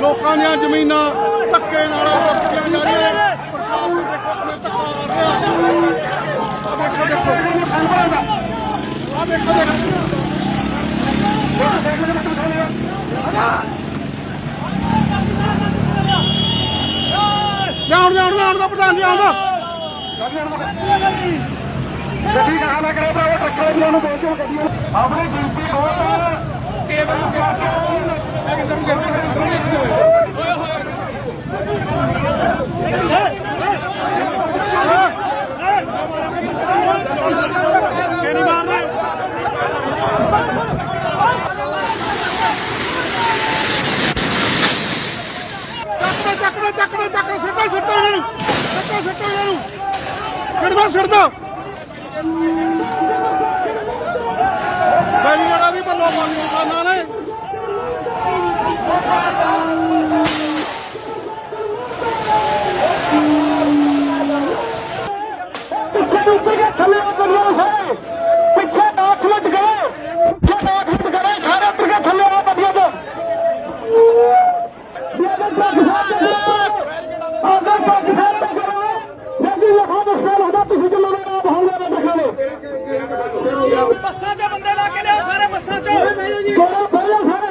ਲੋਕਾਂ ਦੀਆਂ ਜ਼ਮੀਨਾਂ ਧੱਕੇ ਨਾਲ ਰੋਕੀਆਂ ਜਾ ਰਹੀਆਂ ਨੇ। ਪ੍ਰਸ਼ਾਸਨ ਦੇਖੋ ਕਿਵੇਂ ਧੱਕਾ ਕਰ ਰਿਹਾ ਆ ਦੇਖੋ ਦੇਖੋ। ਆ ਦੇਖੋ ਦੇਖੋ। ਲਿਆਉਣ ਲਿਆਉਣ ਲਿਆਉਣ ਦਾ ਪ੍ਰਧਾਨ ਜੀ ਆਉਂਦਾ ਗੱਡੀ ਕਹਾਂ ਨਾ ਕਰੋ ਭਰਾਵਾ, ਟਰੱਕਾਂ ਨੂੰ ਬੋਲੋ ਗੱਡੀਆਂ ਆਪਣੀ ਗਿਣਤੀ ਬਹੁਤ ਕੇਵਲ ਚੱਕ ਦੇ ਚੱਕ ਦੇ ਚੱਕ ਦੇ ਸਿੱਟਾ ਸਿੱਟਾ ਇਹਨਾਂ ਨੂੰ ਸਿੱਟਾ ਸਿੱਟਾ ਇਹਨਾਂ ਨੂੰ। ਸਿੱਟਦਾ ਸਿੱਟਦਾ ਮੱਸਾਂ ਦੇ ਬੰਦੇ ਲਾ ਕੇ ਲਿਆਓ ਸਾਰੇ ਮੱਸਾਂ ਚੋਂ ਕੋਲਾ ਫੜਿਆ ਸਾਰੇ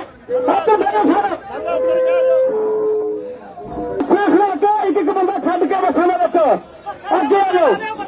ਹੱਥ ਫੜਿਆ ਸਾਰੇ ਸਿਰਫ ਲਾ ਕੇ ਇੱਕ ਇੱਕ ਬੰਦਾ ਛੱਡ ਕੇ ਮੱਸਾਂ ਦੇ ਵਿੱਚ ਅੱਗੇ ਆ ਜਾਓ